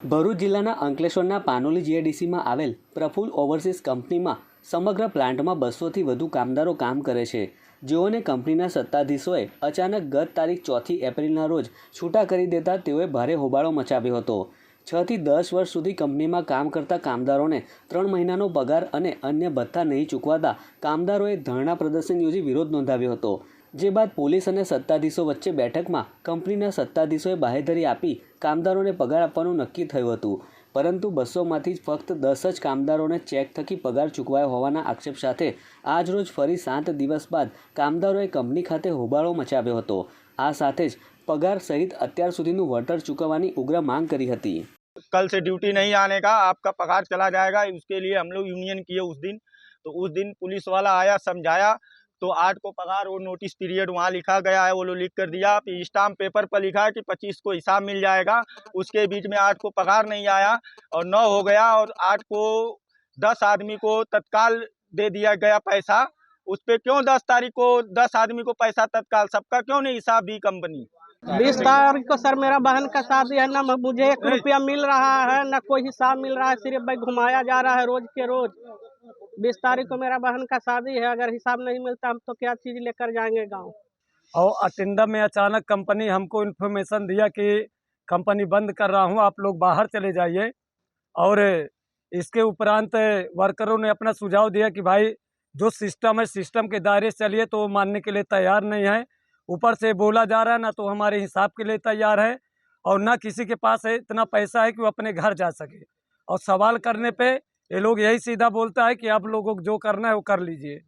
ભરૂચ જિલ્લાના અંકલેશ્વરના પાનોલી જીએડીસીમાં આવેલ પ્રફુલ ઓવરસીઝ કંપનીમાં સમગ્ર પ્લાન્ટમાં બસોથી વધુ કામદારો કામ કરે છે. જેઓને કંપનીના સત્તાધીશોએ અચાનક ગત તારીખ ચોથી એપ્રિલના રોજ છૂટા કરી દેતા તેઓએ ભારે હોબાળો મચાવ્યો હતો. છથી દસ વર્ષ સુધી કંપનીમાં કામ કરતા કામદારોને ત્રણ મહિનાનો પગાર અને અન્ય ભથ્થા નહીં ચૂકવાતા કામદારોએ ધરણા પ્રદર્શન યોજી વિરોધ નોંધાવ્યો હતો. જે બાદ પોલીસ અને સત્તાધીશો વચ્ચે બેઠકમાં કંપનીના સત્તાધીશોએ બાહેધરી આપી કામદારોને પગાર આપવાનું નક્કી થયું હતું પરંતુ બસોમાંથી જ ફક્ત દસ જ કામદારોને ચેક થકી પગાર ચૂકવાયો હોવાના આક્ષેપ સાથે આજરોજ ફરી સાત દિવસ બાદ કામદારોએ કંપની ખાતે હોબાળો મચાવ્યો હતો આ સાથે જ પગાર સહિત અત્યાર સુધીનું વળતર ચૂકવવાની ઉગ્ર માંગ કરી હતી कल से ड्यूटी नहीं आने का आपका पगार चला जाएगा उसके लिए हम लोग यूनियन किए उस दिन तो उस दिन पुलिस वाला आया समझाया तो आठ को पगार और नोटिस पीरियड वहाँ लिखा गया है वो लोग लिख कर दिया। फिर स्टाम्प पेपर पर लिखा है कि पच्चीस को हिसाब मिल जाएगा। उसके बीच में आठ को पगार नहीं आया और नौ हो गया और आठ को दस आदमी को तत्काल दे दिया गया पैसा। उस पे क्यों दस तारीख को दस आदमी को पैसा तत्काल? सबका क्यों नहीं हिसाब दी कंपनी बीस तारीख को सर मेरा बहन का शादी है ना मुझे एक रुपया मिल रहा है ना कोई हिसाब मिल रहा है सिर्फ़ भाई घुमाया जा रहा है रोज के रोज। बीस तारीख को मेरा बहन का शादी है, अगर हिसाब नहीं मिलता हम तो क्या चीज़ लेकर जाएँगे गाँव? और अटेंडर में अचानक कंपनी हमको इन्फॉर्मेशन दिया कि कंपनी बंद कर रहा हूँ, आप लोग बाहर चले जाइए। और इसके उपरांत वर्करों ने अपना सुझाव दिया कि भाई, जो सिस्टम है सिस्टम के दायरे से चलिए तो मानने के लिए तैयार नहीं है। ऊपर से बोला जा रहा है, ना तो हमारे हिसाब के लिए तैयार है और ना किसी के पास है, इतना पैसा है कि वो अपने घर जा सके। और सवाल करने पे ये लोग यही सीधा बोलता है कि आप लोगों को जो करना है वो कर लीजिए।